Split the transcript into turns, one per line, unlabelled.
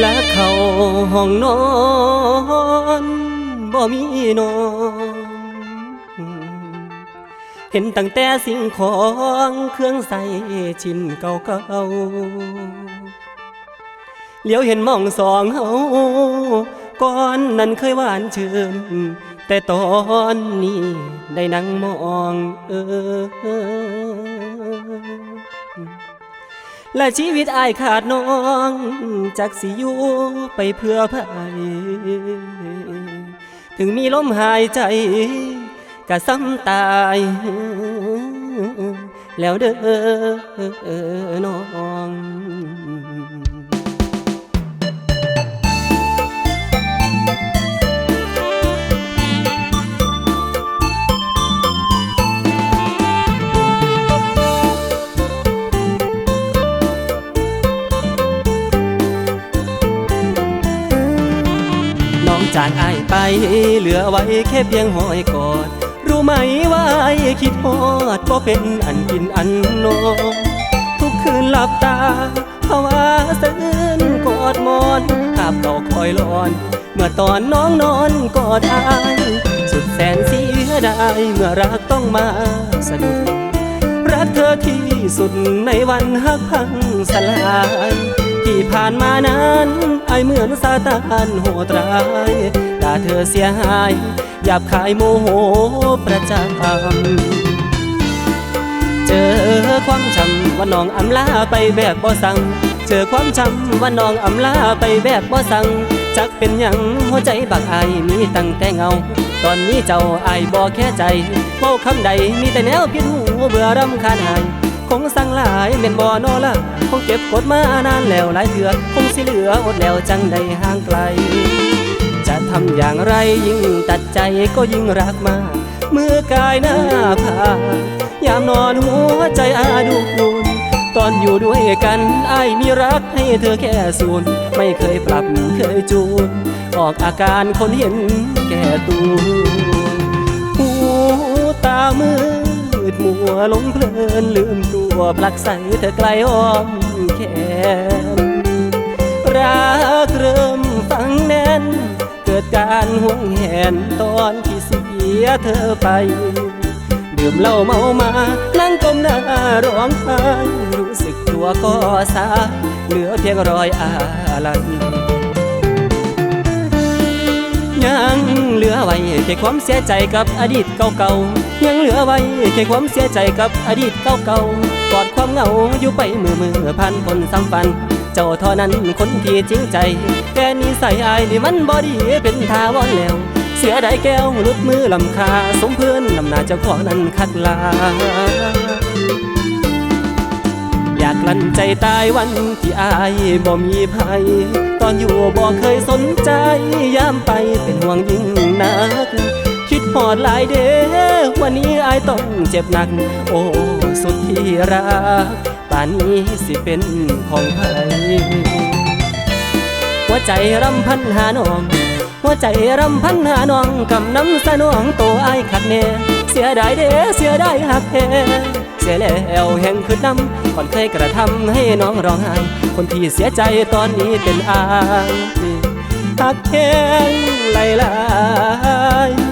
และเข้าห้องนอนบ่มีนอนเห็นตั้งแต่สิ่งของเครื่องใส่ชิ้นเก่าๆเลี้ยวเห็นมองสองเฮาก่อนนั้นเคยหวานชื่นแต่ตอนนี้ได้นั่งมองเออ และชีวิตอายขาดน้องจากสิอยู่ไปเพื่อภัยถึงมีลมหายใจกะซ้ำตาย แล้วเด้อน้อง องจากอายไป เหลือไว้แค่เพียงห้อยกอด รู้ไหมว่าไอ้คิดฮอดบ่เป็นอันกินอันนอนทุกคืนหลับตาภาวะสะอื้นกอดมอนภาพเก่าคอยหลอน เมื่อตอนน้องนอนกอดอายสุดแสนเสียดายเมื่อรักต้องมาสะดุดรักเธอที่สุดในวันหักพังสลาย ที่ผ่านมานั้นไอเหมือนซาตานโหดร้ายด่าเธอเสียหายหยาบคายโมโหประจำเจอความช้ำว่าน้องอำลาไปแบบบ่สั่งเจอความช้ำว่าน้องอำลาไปแบบบ่สั่งจักเป็นหยังหัวใจบักไอมีตั้งแต่เงา ตอนนี้เจ้าไอบ่แค่ใจเว้าคำใดมีแต่แนวพิษหูเบื่อรำคาญหาย คงสั่งหลายเป็นบ่นอละคงเก็บกดมานานแล้วหลายเถื่อคงสิเหลืออดแล้วจังใดห่างไกล จะทำอย่างไรยิ่งตัดใจก็ยิ่งรักมากเมื่อกายหน้าผายามนอนหัวใจอาดูนตอนอยู่ด้วยกันไอ้มีรักให้เธอแค่ศูนย์ไม่เคยปรับเคยจูน ออกอาการคนเห็นแก่ตัวหูตามือ ดมัวหลงเพลินลืมตัวปลักใสเธอไกลอ้อมแขนรักเริ่มฟังแน่น เกิดการห่วงแหนตอนที่เสียเธอไปดื่มเหล้าเมามา นั่งก้มหน้าร้องไห้รู้สึกตัวก็สาเหลือเพียงรอยอาลัยยังเหลือไว้แค่ความเสียใจกับอดีตเก่าๆ ยังเหลือไว้แค่ความเสียใจกับอดีตเก่าๆกอดความเหงาอยู่ไปมือมือพันคนซ้ำฟันเจ้าเท่านั้นคนที่จริงใจ แต่นิสัยอายนี่มันบอดีเป็นทาวอนแล้ว เสียดายแก้วลุดมือลำคา สมเพื่อนลำนาเจ้าของนั้นคักลา อยากลั้นใจตายวันที่อายบ่มีภัย ตอนอยู่บ่เคยสนใจยามไปเป็นห่วงยิ่งนัก หอดหลายเด้วันนี้อายต้องเจ็บหนัก โอ้สุดที่รักป่านนี้สิเป็นของไผหัวใจรำพันหาน้อง หัวใจรำพันหาน้องกำน้ำสนองโตอายขัดแน่เสียดายเด้เสียดายหักแท้เสียแล้วแห่งคืนน้ำก่อนเคยกระทำให้น้องร้องไห้คนที่เสียใจตอนนี้เป็นอายหักแห้งไหลลายยามเสียแล้ว